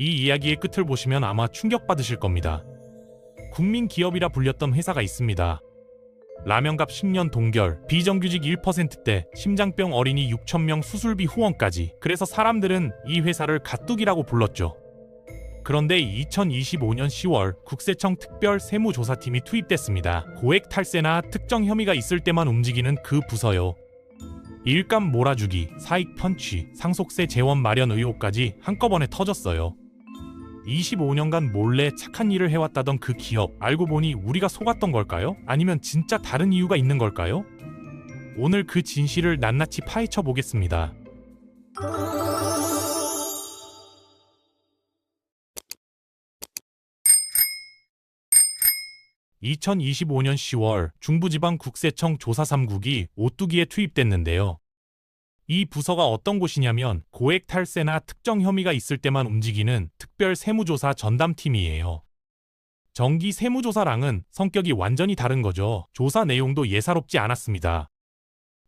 이 이야기의 끝을 보시면 아마 충격받으실 겁니다. 국민 기업이라 불렸던 회사가 있습니다. 라면값 10년 동결, 비정규직 1%대, 심장병 어린이 6천명 수술비 후원까지. 그래서 사람들은 이 회사를 가뚝이라고 불렀죠. 그런데 2025년 10월 국세청 특별 세무조사팀이 투입됐습니다. 고액 탈세나 특정 혐의가 있을 때만 움직이는 그 부서요. 일감 몰아주기, 사익 편취, 상속세 재원 마련 의혹까지 한꺼번에 터졌어요. 25년간 몰래 착한 일을 해왔다던 그 기업 알고 보니 우리가 속았던 걸까요? 아니면 진짜 다른 이유가 있는 걸까요? 오늘 그 진실을 낱낱이 파헤쳐 보겠습니다. 2025년 10월 중부지방국세청 조사 3국이 오뚜기에 투입됐는데요. 이 부서가 어떤 곳이냐면 고액 탈세나 특정 혐의가 있을 때만 움직이는 특별 세무조사 전담팀이에요. 정기 세무조사랑은 성격이 완전히 다른 거죠. 조사 내용도 예사롭지 않았습니다.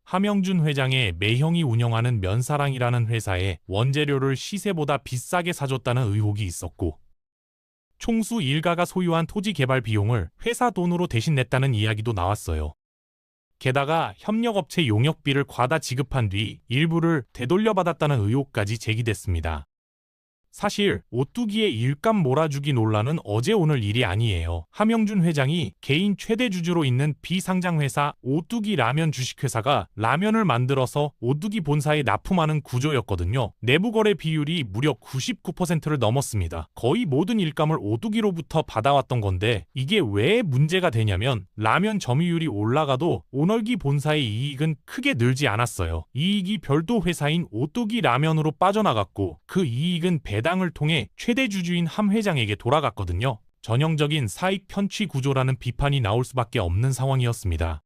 함영준 회장의 매형이 운영하는 면사랑이라는 회사에 원재료를 시세보다 비싸게 사줬다는 의혹이 있었고 총수 일가가 소유한 토지 개발 비용을 회사 돈으로 대신 냈다는 이야기도 나왔어요. 게다가 협력업체 용역비를 과다 지급한 뒤 일부를 되돌려받았다는 의혹까지 제기됐습니다. 사실 오뚜기의 일감 몰아주기 논란은 어제 오늘 일이 아니에요. 함영준 회장이 개인 최대 주주로 있는 비상장 회사 오뚜기 라면 주식회사가 라면을 만들어서 오뚜기 본사에 납품하는 구조였거든요. 내부 거래 비율이 무려 99%를 넘었습니다. 거의 모든 일감을 오뚜기로부터 받아왔던 건데 이게 왜 문제가 되냐면 라면 점유율이 올라가도 오널기 본사의 이익은 크게 늘지 않았어요. 이익이 별도 회사인 오뚜기 라면으로 빠져나갔고 그 이익은 배 배당을 통해 최대 주주인 함 회장에게 돌아갔거든요. 전형적인 사익 편취 구조라는 비판이 나올 수밖에 없는 상황이었습니다.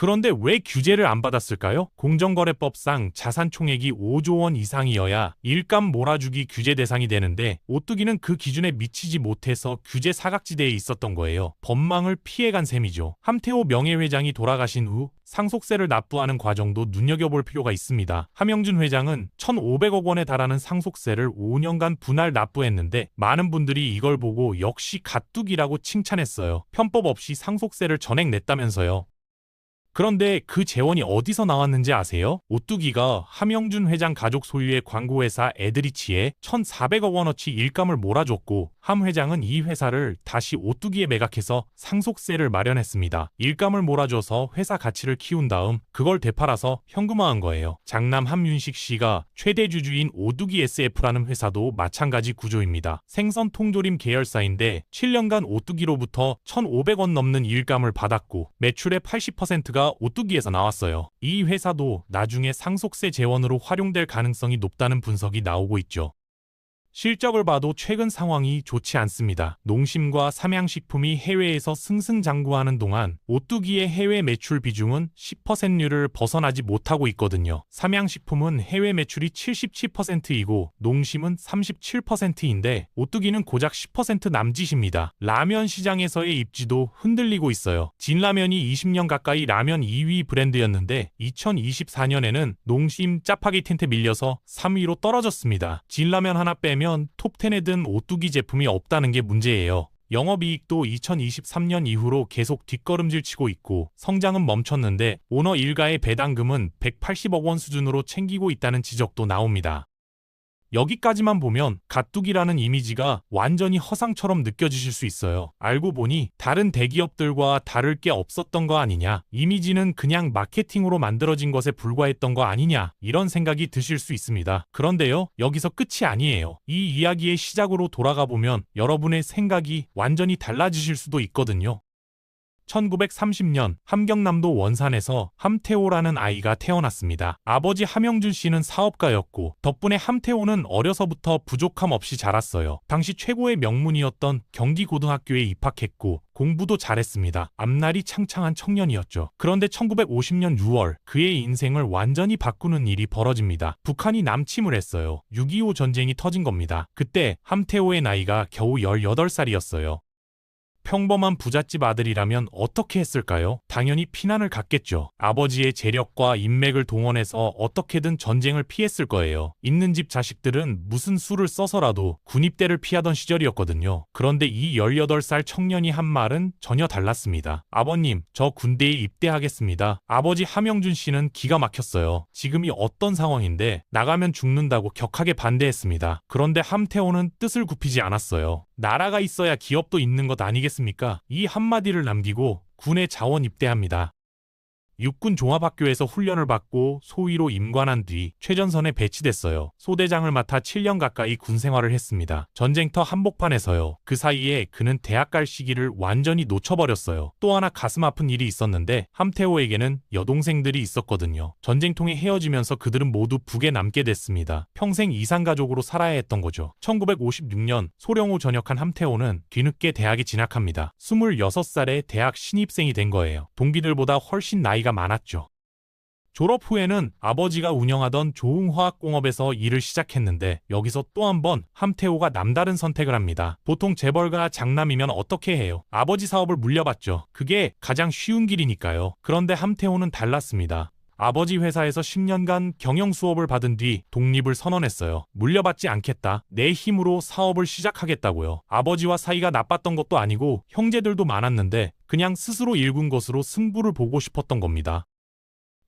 그런데 왜 규제를 안 받았을까요? 공정거래법상 자산 총액이 5조 원 이상이어야 일감 몰아주기 규제 대상이 되는데 오뚜기는 그 기준에 미치지 못해서 규제 사각지대에 있었던 거예요. 법망을 피해간 셈이죠. 함태호 명예회장이 돌아가신 후 상속세를 납부하는 과정도 눈여겨볼 필요가 있습니다. 함영준 회장은 1,500억 원에 달하는 상속세를 5년간 분할 납부했는데 많은 분들이 이걸 보고 역시 가뚝이라고 칭찬했어요. 편법 없이 상속세를 전액 냈다면서요. 그런데 그 재원이 어디서 나왔는지 아세요? 오뚜기가 함영준 회장 가족 소유의 광고회사 에드리치에 1,400억 원어치 일감을 몰아줬고 함 회장은 이 회사를 다시 오뚜기에 매각해서 상속세를 마련했습니다. 일감을 몰아줘서 회사 가치를 키운 다음 그걸 되팔아서 현금화한 거예요. 장남 함윤식 씨가 최대 주주인 오뚜기 SF라는 회사도 마찬가지 구조입니다. 생선 통조림 계열사인데 7년간 오뚜기로부터 1,500원 넘는 일감을 받았고 매출의 80%가 오뚜기에서 나왔어요. 이 회사도 나중에 상속세 재원으로 활용될 가능성이 높다는 분석이 나오고 있죠. 실적을 봐도 최근 상황이 좋지 않습니다. 농심과 삼양식품이 해외에서 승승장구하는 동안 오뚜기의 해외 매출 비중은 10%를 벗어나지 못하고 있거든요. 삼양식품은 해외 매출이 77%이고 농심은 37%인데 오뚜기는 고작 10% 남짓입니다. 라면 시장에서의 입지도 흔들리고 있어요. 진라면이 20년 가까이 라면 2위 브랜드였는데 2024년에는 농심 짜파게틴테 밀려서 3위로 떨어졌습니다. 진라면 하나 빼면 빼면 톱10에 든 오뚜기 제품이 없다는 게 문제예요. 영업이익도 2023년 이후로 계속 뒷걸음질 치고 있고 성장은 멈췄는데 오너 일가의 배당금은 180억 원 수준으로 챙기고 있다는 지적도 나옵니다. 여기까지만 보면 가뚝이라는 이미지가 완전히 허상처럼 느껴지실 수 있어요. 알고 보니 다른 대기업들과 다를 게 없었던 거 아니냐. 이미지는 그냥 마케팅으로 만들어진 것에 불과했던 거 아니냐. 이런 생각이 드실 수 있습니다. 그런데요, 여기서 끝이 아니에요. 이 이야기의 시작으로 돌아가 보면 여러분의 생각이 완전히 달라지실 수도 있거든요. 1930년 함경남도 원산에서 함태호라는 아이가 태어났습니다. 아버지 함영준 씨는 사업가였고 덕분에 함태호는 어려서부터 부족함 없이 자랐어요. 당시 최고의 명문이었던 경기고등학교에 입학했고 공부도 잘했습니다. 앞날이 창창한 청년이었죠. 그런데 1950년 6월 그의 인생을 완전히 바꾸는 일이 벌어집니다. 북한이 남침을 했어요. 6.25 전쟁이 터진 겁니다. 그때 함태호의 나이가 겨우 18살이었어요. 평범한 부잣집 아들이라면 어떻게 했을까요? 당연히 피난을 갔겠죠. 아버지의 재력과 인맥을 동원해서 어떻게든 전쟁을 피했을 거예요. 있는 집 자식들은 무슨 수를 써서라도 군입대를 피하던 시절이었거든요. 그런데 이 18살 청년이 한 말은 전혀 달랐습니다. 아버님, 저 군대에 입대하겠습니다. 아버지 하명준 씨는 기가 막혔어요. 지금이 어떤 상황인데 나가면 죽는다고 격하게 반대했습니다. 그런데 함태호는 뜻을 굽히지 않았어요. 나라가 있어야 기업도 있는 것 아니겠습니까? 이 한마디를 남기고 군에 자원 입대합니다. 육군 종합학교에서 훈련을 받고 소위로 임관한 뒤 최전선에 배치됐어요. 소대장을 맡아 7년 가까이 군 생활을 했습니다. 전쟁터 한복판에서요. 그 사이에 그는 대학 갈 시기를 완전히 놓쳐버렸어요. 또 하나 가슴 아픈 일이 있었는데 함태호에게는 여동생들이 있었거든요. 전쟁통에 헤어지면서 그들은 모두 북에 남게 됐습니다. 평생 이산가족으로 살아야 했던 거죠. 1956년 소령호 전역한 함태호는 뒤늦게 대학에 진학합니다. 26살에 대학 신입생이 된 거예요. 동기들보다 훨씬 나이가 많았죠. 졸업 후에는 아버지가 운영하던 조흥화학공업에서 일을 시작했는데 여기서 또 한 번 함태호가 남다른 선택을 합니다. 보통 재벌가 장남이면 어떻게 해요? 아버지 사업을 물려받죠. 그게 가장 쉬운 길이니까요. 그런데 함태호는 달랐습니다. 아버지 회사에서 10년간 경영 수업을 받은 뒤 독립을 선언했어요. 물려받지 않겠다. 내 힘으로 사업을 시작하겠다고요. 아버지와 사이가 나빴던 것도 아니고 형제들도 많았는데 그냥 스스로 일군 것으로 승부를 보고 싶었던 겁니다.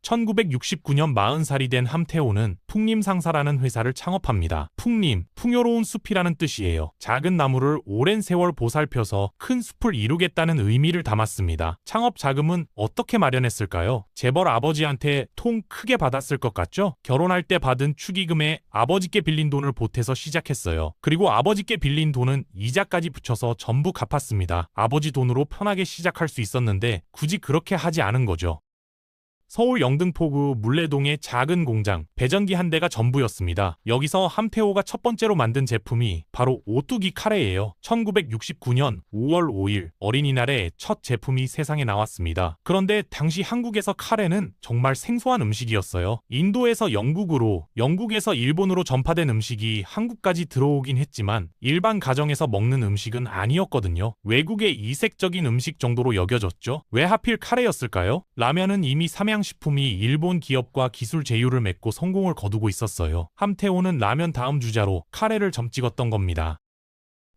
1969년 40살이 된 함태호는 풍림상사라는 회사를 창업합니다. 풍림, 풍요로운 숲이라는 뜻이에요. 작은 나무를 오랜 세월 보살펴서 큰 숲을 이루겠다는 의미를 담았습니다. 창업 자금은 어떻게 마련했을까요? 재벌 아버지한테 통 크게 받았을 것 같죠? 결혼할 때 받은 축의금에 아버지께 빌린 돈을 보태서 시작했어요. 그리고 아버지께 빌린 돈은 이자까지 붙여서 전부 갚았습니다. 아버지 돈으로 편하게 시작할 수 있었는데 굳이 그렇게 하지 않은 거죠. 서울 영등포구 물레동의 작은 공장, 배전기 한 대가 전부였습니다. 여기서 함태호가 첫 번째로 만든 제품이 바로 오뚜기 카레예요. 1969년 5월 5일 어린이날에 첫 제품이 세상에 나왔습니다. 그런데 당시 한국에서 카레는 정말 생소한 음식이었어요. 인도에서 영국으로, 영국에서 일본으로 전파된 음식이 한국까지 들어오긴 했지만 일반 가정에서 먹는 음식은 아니었거든요. 외국의 이색적인 음식 정도로 여겨졌죠. 왜 하필 카레였을까요? 라면은 이미 삼양 식품이 일본 기업과 기술 제휴를 맺고 성공을 거두고 있었어요. 함태호는 라면 다음 주자로 카레를 점 찍었던 겁니다.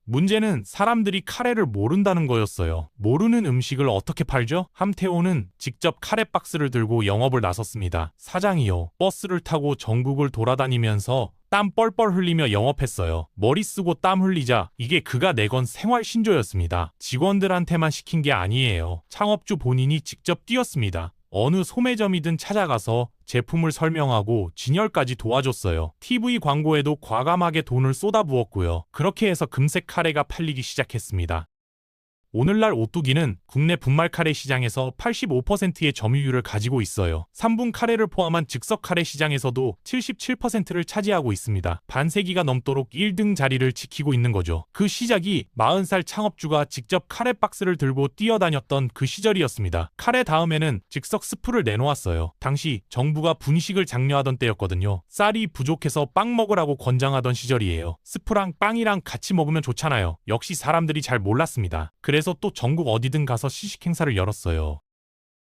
문제는 사람들이 카레를 모른다는 거였어요. 모르는 음식을 어떻게 팔죠? 함태호는 직접 카레 박스를 들고 영업을 나섰습니다. 사장이요. 버스를 타고 전국을 돌아다니면서 땀 뻘뻘 흘리며 영업했어요. 머리 쓰고 땀 흘리자 이게 그가 내건 생활 신조였습니다. 직원들한테만 시킨 게 아니에요. 창업주 본인이 직접 뛰었습니다. 어느 소매점이든 찾아가서 제품을 설명하고 진열까지 도와줬어요. TV 광고에도 과감하게 돈을 쏟아부었고요. 그렇게 해서 금색 카레가 팔리기 시작했습니다. 오늘날 오뚜기는 국내 분말 카레 시장에서 85%의 점유율을 가지고 있어요. 3분 카레를 포함한 즉석 카레 시장에서도 77%를 차지하고 있습니다. 반세기가 넘도록 1등 자리를 지키고 있는 거죠. 그 시작이 40살 창업주가 직접 카레 박스를 들고 뛰어다녔던 그 시절이었습니다. 카레 다음에는 즉석 스프를 내놓았어요. 당시 정부가 분식을 장려하던 때였거든요. 쌀이 부족해서 빵 먹으라고 권장하던 시절이에요. 스프랑 빵이랑 같이 먹으면 좋잖아요. 역시 사람들이 잘 몰랐습니다. 그래서 그래서 또 전국 어디든 가서 시식 행사를 열었어요.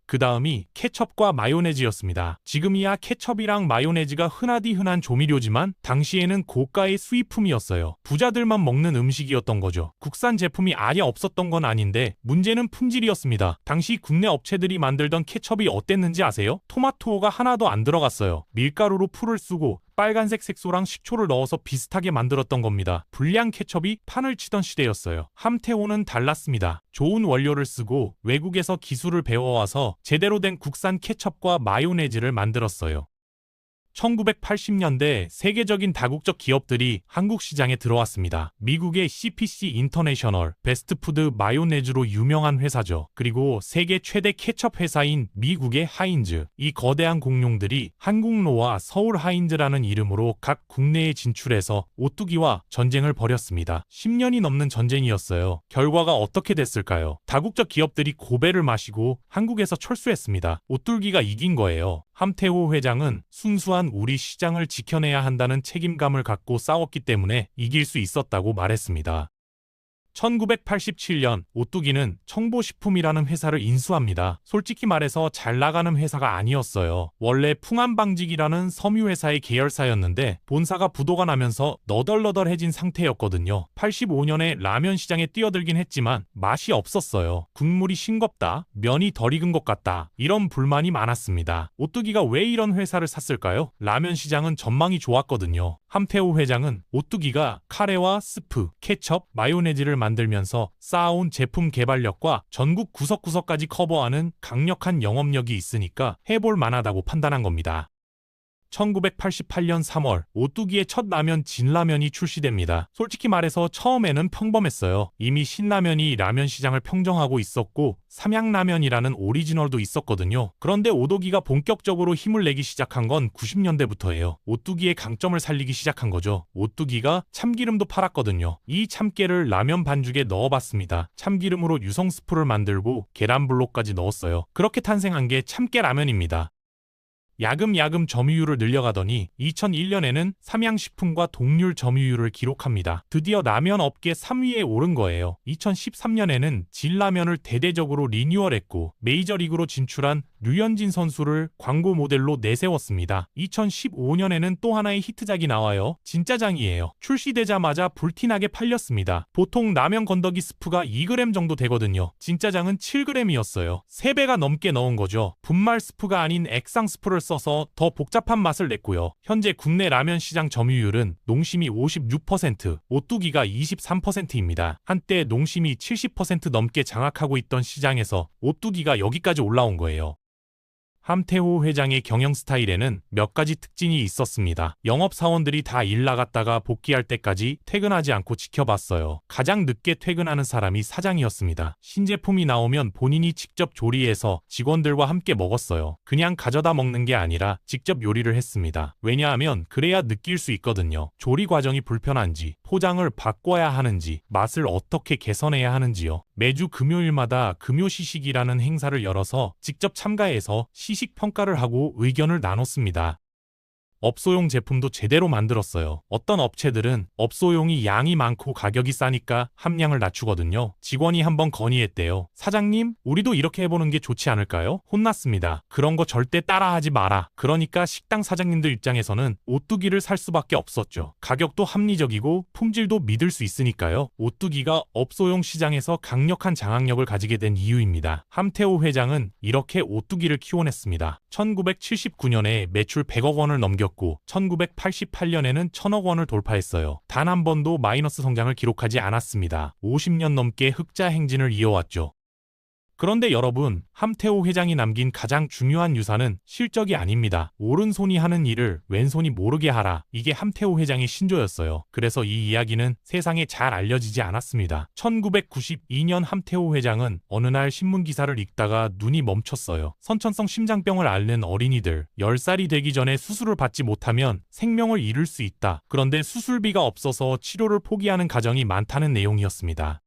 그 다음이 케첩과 마요네즈였습니다. 지금이야 케첩이랑 마요네즈가 흔하디 흔한 조미료지만 당시에는 고가의 수입품이었어요. 부자들만 먹는 음식이었던 거죠. 국산 제품이 아예 없었던 건 아닌데 문제는 품질이었습니다. 당시 국내 업체들이 만들던 케첩이 어땠는지 아세요? 토마토가 하나도 안 들어갔어요. 밀가루로 풀을 쓰고 빨간색 색소랑 식초를 넣어서 비슷하게 만들었던 겁니다. 불량 케첩이 판을 치던 시대였어요. 함태호는 달랐습니다. 좋은 원료를 쓰고 외국에서 기술을 배워와서 제대로 된 국산 케첩과 마요네즈를 만들었어요. 1980년대 세계적인 다국적 기업들이 한국 시장에 들어왔습니다. 미국의 CPC 인터내셔널, 베스트푸드 마요네즈로 유명한 회사죠. 그리고 세계 최대 케첩 회사인 미국의 하인즈. 이 거대한 공룡들이 한국로와 서울 하인즈라는 이름으로 각 국내에 진출해서 오뚜기와 전쟁을 벌였습니다. 10년이 넘는 전쟁이었어요. 결과가 어떻게 됐을까요? 다국적 기업들이 고배를 마시고 한국에서 철수했습니다. 오뚜기가 이긴 거예요. 함태호 회장은 순수한 우리 시장을 지켜내야 한다는 책임감을 갖고 싸웠기 때문에 이길 수 있었다고 말했습니다. 1987년 오뚜기는 청보식품이라는 회사를 인수합니다. 솔직히 말해서 잘 나가는 회사가 아니었어요. 원래 풍암방직이라는 섬유회사의 계열사였는데 본사가 부도가 나면서 너덜너덜해진 상태였거든요. 85년에 라면 시장에 뛰어들긴 했지만 맛이 없었어요. 국물이 싱겁다, 면이 덜 익은 것 같다 이런 불만이 많았습니다. 오뚜기가 왜 이런 회사를 샀을까요? 라면 시장은 전망이 좋았거든요. 함태호 회장은 오뚜기가 카레와 스프, 케첩, 마요네즈를 만들면서 쌓아온 제품 개발력과 전국 구석구석까지 커버하는 강력한 영업력이 있으니까 해볼 만하다고 판단한 겁니다. 1988년 3월 오뚜기의 첫 라면 진라면이 출시됩니다. 솔직히 말해서 처음에는 평범했어요. 이미 신라면이 라면 시장을 평정하고 있었고 삼양라면이라는 오리지널도 있었거든요. 그런데 오도기가 본격적으로 힘을 내기 시작한 건 90년대부터예요. 오뚜기의 강점을 살리기 시작한 거죠. 오뚜기가 참기름도 팔았거든요. 이 참깨를 라면 반죽에 넣어봤습니다. 참기름으로 유성 스프를 만들고 계란 블록까지 넣었어요. 그렇게 탄생한 게 참깨 라면입니다. 야금야금 점유율을 늘려가더니 2001년에는 삼양식품과 동률 점유율을 기록합니다. 드디어 라면 업계 3위에 오른 거예요. 2013년에는 진라면을 대대적으로 리뉴얼했고 메이저리그로 진출한 류현진 선수를 광고 모델로 내세웠습니다. 2015년에는 또 하나의 히트작이 나와요. 진짜장이에요. 출시되자마자 불티나게 팔렸습니다. 보통 라면 건더기 스프가 2g 정도 되거든요. 진짜장은 7g이었어요. 3배가 넘게 넣은 거죠. 분말 스프가 아닌 액상 스프를 써서 더 복잡한 맛을 냈고요. 현재 국내 라면 시장 점유율은 농심이 56%, 오뚜기가 23%입니다. 한때 농심이 70% 넘게 장악하고 있던 시장에서 오뚜기가 여기까지 올라온 거예요. 함태호 회장의 경영 스타일에는 몇 가지 특징이 있었습니다. 영업사원들이 다 일 나갔다가 복귀할 때까지 퇴근하지 않고 지켜봤어요. 가장 늦게 퇴근하는 사람이 사장이었습니다. 신제품이 나오면 본인이 직접 조리해서 직원들과 함께 먹었어요. 그냥 가져다 먹는 게 아니라 직접 요리를 했습니다. 왜냐하면 그래야 느낄 수 있거든요. 조리 과정이 불편한지, 포장을 바꿔야 하는지, 맛을 어떻게 개선해야 하는지요. 매주 금요일마다 금요시식이라는 행사를 열어서 직접 참가해서 시식 평가를 하고 의견을 나눴습니다. 업소용 제품도 제대로 만들었어요. 어떤 업체들은 업소용이 양이 많고 가격이 싸니까 함량을 낮추거든요. 직원이 한번 건의했대요. 사장님, 우리도 이렇게 해보는 게 좋지 않을까요? 혼났습니다. 그런 거 절대 따라하지 마라. 그러니까 식당 사장님들 입장에서는 오뚜기를 살 수밖에 없었죠. 가격도 합리적이고 품질도 믿을 수 있으니까요. 오뚜기가 업소용 시장에서 강력한 장악력을 가지게 된 이유입니다. 함태호 회장은 이렇게 오뚜기를 키워냈습니다. 1979년에 매출 100억 원을 넘 겼고 1988년에는 1000억 원을 돌파했어요. 단 한 번도 마이너스 성장을 기록하지 않았습니다. 50년 넘게 흑자 행진을 이어왔죠. 그런데 여러분, 함태호 회장이 남긴 가장 중요한 유산은 실적이 아닙니다. 오른손이 하는 일을 왼손이 모르게 하라. 이게 함태호 회장의 신조였어요. 그래서 이 이야기는 세상에 잘 알려지지 않았습니다. 1992년 함태호 회장은 어느 날 신문 기사를 읽다가 눈이 멈췄어요. 선천성 심장병을 앓는 어린이들 10살이 되기 전에 수술을 받지 못하면 생명을 잃을 수 있다. 그런데 수술비가 없어서 치료를 포기하는 가정이 많다는 내용이었습니다.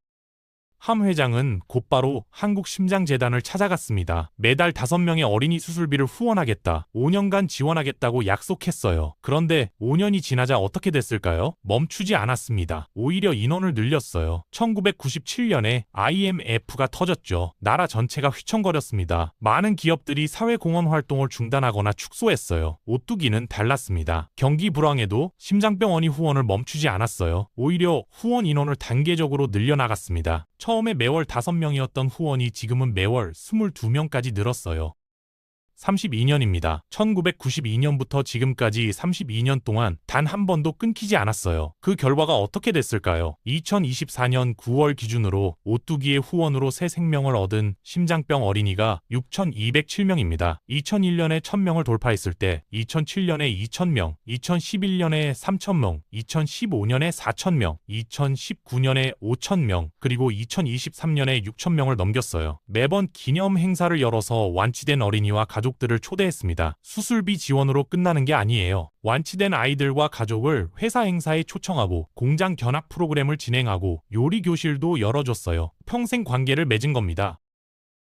함 회장은 곧바로 한국심장재단을 찾아갔습니다. 매달 5명의 어린이 수술비를 후원하겠다. 5년간 지원하겠다고 약속했어요. 그런데 5년이 지나자 어떻게 됐을까요? 멈추지 않았습니다. 오히려 인원을 늘렸어요. 1997년에 IMF가 터졌죠. 나라 전체가 휘청거렸습니다. 많은 기업들이 사회공헌 활동을 중단하거나 축소했어요. 오뚜기는 달랐습니다. 경기 불황에도 심장병원이 후원을 멈추지 않았어요. 오히려 후원 인원을 단계적으로 늘려나갔습니다. 처음에 매월 5명이었던 후원이 지금은 매월 22명까지 늘었어요. 32년입니다. 1992년부터 지금까지 32년 동안 단 한 번도 끊기지 않았어요. 그 결과가 어떻게 됐을까요? 2024년 9월 기준으로 오뚜기의 후원으로 새 생명을 얻은 심장병 어린이가 6,207명입니다. 2001년에 1,000명을 돌파했을 때 2007년에 2,000명, 2011년에 3,000명, 2015년에 4,000명, 2019년에 5,000명, 그리고 2023년에 6,000명을 넘겼어요. 매번 기념 행사를 열어서 완치된 어린이와 가족 가족들을 초대했습니다. 수술비 지원으로 끝나는 게 아니에요. 완치된 아이들과 가족을 회사 행사에 초청하고 공장 견학 프로그램을 진행하고 요리 교실도 열어줬어요. 평생 관계를 맺은 겁니다.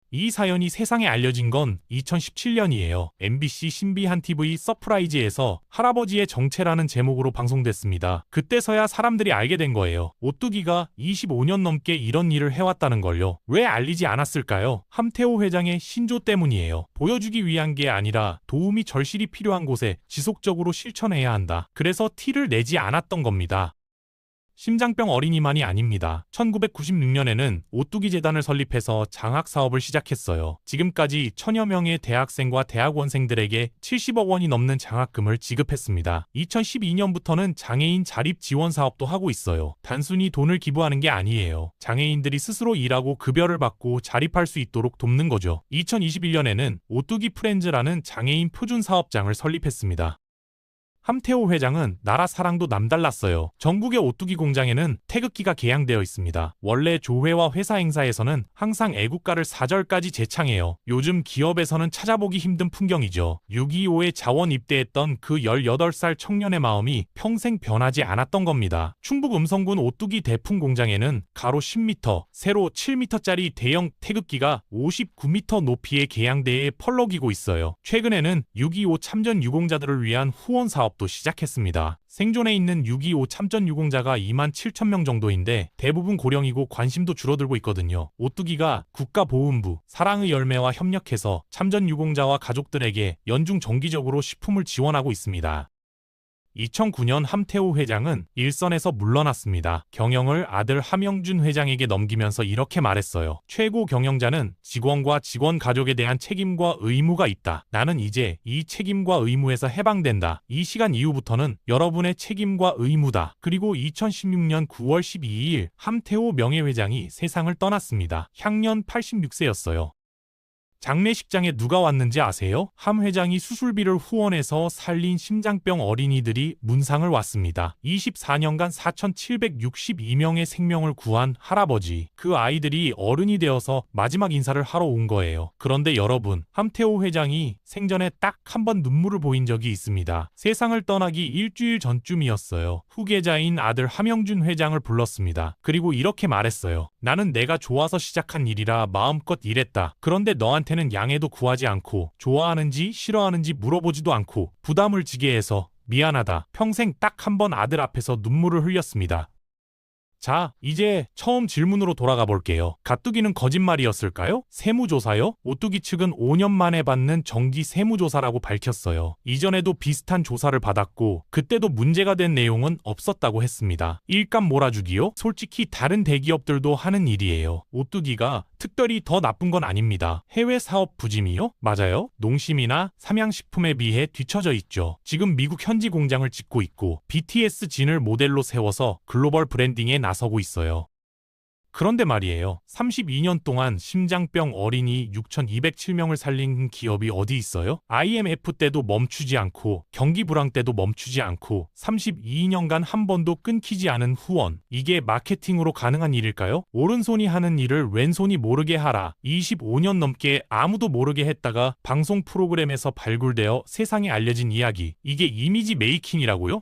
이 사연이 세상에 알려진 건 2017년이에요. MBC 신비한 TV 서프라이즈에서 할아버지의 정체라는 제목으로 방송됐습니다. 그때서야 사람들이 알게 된 거예요. 오뚜기가 25년 넘게 이런 일을 해왔다는 걸요. 왜 알리지 않았을까요? 함태호 회장의 신조 때문이에요. 보여주기 위한 게 아니라 도움이 절실히 필요한 곳에 지속적으로 실천해야 한다. 그래서 티를 내지 않았던 겁니다. 심장병 어린이만이 아닙니다. 1996년에는 오뚜기 재단을 설립해서 장학 사업을 시작했어요. 지금까지 천여 명의 대학생과 대학원생들에게 70억 원이 넘는 장학금을 지급했습니다. 2012년부터는 장애인 자립 지원 사업도 하고 있어요. 단순히 돈을 기부하는 게 아니에요. 장애인들이 스스로 일하고 급여를 받고 자립할 수 있도록 돕는 거죠. 2021년에는 오뚜기 프렌즈라는 장애인 표준 사업장을 설립했습니다. 함태호 회장은 나라 사랑도 남달랐어요. 전국의 오뚜기 공장에는 태극기가 개양되어 있습니다. 원래 조회와 회사 행사에서는 항상 애국가를 4절까지 재창해요. 요즘 기업에서는 찾아보기 힘든 풍경이죠. 6.25에 자원 입대했던 그 18살 청년의 마음이 평생 변하지 않았던 겁니다. 충북 음성군 오뚜기 대풍 공장에는 가로 10m, 세로 7m짜리 대형 태극기가 59m 높이의 개양대에 펄럭이고 있어요. 최근에는 6.25 참전 유공자들을 위한 후원 사업 도 시작했습니다. 생존에 있는 6.25 참전 유공자가 2만 7천 명 정도인데 대부분 고령이고 관심도 줄어들고 있거든요. 오뚜기가 국가보훈부, 사랑의 열매와 협력해서 참전 유공자와 가족들에게 연중 정기적으로 식품을 지원하고 있습니다. 2009년 함태호 회장은 일선에서 물러났습니다. 경영을 아들 함영준 회장에게 넘기면서 이렇게 말했어요. 최고 경영자는 직원과 직원 가족에 대한 책임과 의무가 있다. 나는 이제 이 책임과 의무에서 해방된다. 이 시간 이후부터는 여러분의 책임과 의무다. 그리고 2016년 9월 12일 함태호 명예회장이 세상을 떠났습니다. 향년 86세였어요. 장례식장에 누가 왔는지 아세요? 함 회장이 수술비를 후원해서 살린 심장병 어린이들이 문상을 왔습니다. 24년간 4,762명의 생명을 구한 할아버지. 그 아이들이 어른이 되어서 마지막 인사를 하러 온 거예요. 그런데 여러분, 함태호 회장이 생전에 딱 한 번 눈물을 보인 적이 있습니다. 세상을 떠나기 일주일 전쯤이었어요. 후계자인 아들 함영준 회장을 불렀습니다. 그리고 이렇게 말했어요. 나는 내가 좋아서 시작한 일이라 마음껏 일했다. 그런데 너한테 는 양해도 구하지 않고 좋아하는지 싫어하는지 물어보지도 않고 부담을 지게 해서 미안하다. 평생 딱 한 번 아들 앞에서 눈물을 흘렸습니다. 자, 이제 처음 질문으로 돌아가 볼게요. 가뚜기는 거짓말이었을까요? 세무조사요? 오뚜기 측은 5년 만에 받는 정기 세무조사라고 밝혔어요. 이전에도 비슷한 조사를 받았고 그때도 문제가 된 내용은 없었다고 했습니다. 일감 몰아주기요? 솔직히 다른 대기업들도 하는 일이에요. 오뚜기가 특별히 더 나쁜 건 아닙니다. 해외 사업 부짐이요? 맞아요. 농심이나 삼양식품에 비해 뒤처져 있죠. 지금 미국 현지 공장을 짓고 있고 BTS 진을 모델로 세워서 글로벌 브랜딩에 나서고 있어요. 그런데 말이에요. 32년 동안 심장병 어린이 6,207명을 살린 기업이 어디 있어요? IMF 때도 멈추지 않고 경기 불황 때도 멈추지 않고 32년간 한 번도 끊기지 않은 후원. 이게 마케팅으로 가능한 일일까요? 오른손이 하는 일을 왼손이 모르게 하라. 25년 넘게 아무도 모르게 했다가 방송 프로그램에서 발굴되어 세상에 알려진 이야기. 이게 이미지 메이킹이라고요?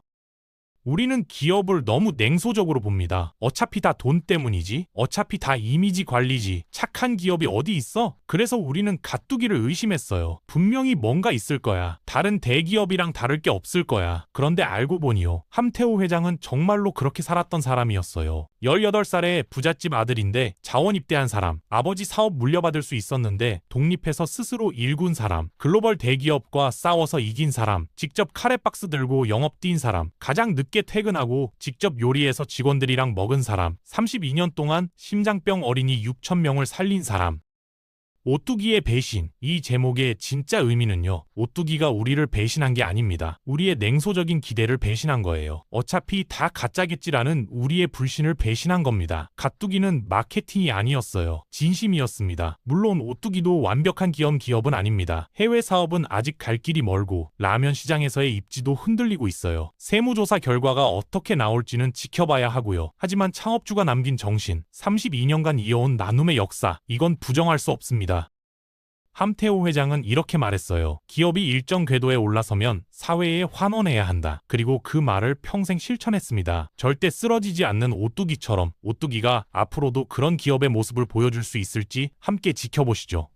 우리는 기업을 너무 냉소적으로 봅니다. 어차피 다 돈 때문이지. 어차피 다 이미지 관리지. 착한 기업이 어디 있어? 그래서 우리는 가뚜기를 의심했어요. 분명히 뭔가 있을 거야. 다른 대기업이랑 다를 게 없을 거야. 그런데 알고 보니요. 함태호 회장은 정말로 그렇게 살았던 사람이었어요. 18살의 부잣집 아들인데 자원 입대한 사람. 아버지 사업 물려받을 수 있었는데 독립해서 스스로 일군 사람. 글로벌 대기업과 싸워서 이긴 사람. 직접 카레박스 들고 영업 뛴 사람. 가장 늦게 퇴근하고 직접 요리해서 직원들이랑 먹은 사람, 32년 동안 심장병 어린이 6천명을 살린 사람, 오뚜기의 배신. 이 제목의 진짜 의미는요. 오뚜기가 우리를 배신한 게 아닙니다. 우리의 냉소적인 기대를 배신한 거예요. 어차피 다 가짜겠지라는 우리의 불신을 배신한 겁니다. 가뚜기는 마케팅이 아니었어요. 진심이었습니다. 물론 오뚜기도 완벽한 기업 기업은 아닙니다. 해외 사업은 아직 갈 길이 멀고 라면 시장에서의 입지도 흔들리고 있어요. 세무조사 결과가 어떻게 나올지는 지켜봐야 하고요. 하지만 창업주가 남긴 정신, 32년간 이어온 나눔의 역사, 이건 부정할 수 없습니다. 함태호 회장은 이렇게 말했어요. 기업이 일정 궤도에 올라서면 사회에 환원해야 한다. 그리고 그 말을 평생 실천했습니다. 절대 쓰러지지 않는 오뚜기처럼 오뚜기가 앞으로도 그런 기업의 모습을 보여줄 수 있을지 함께 지켜보시죠.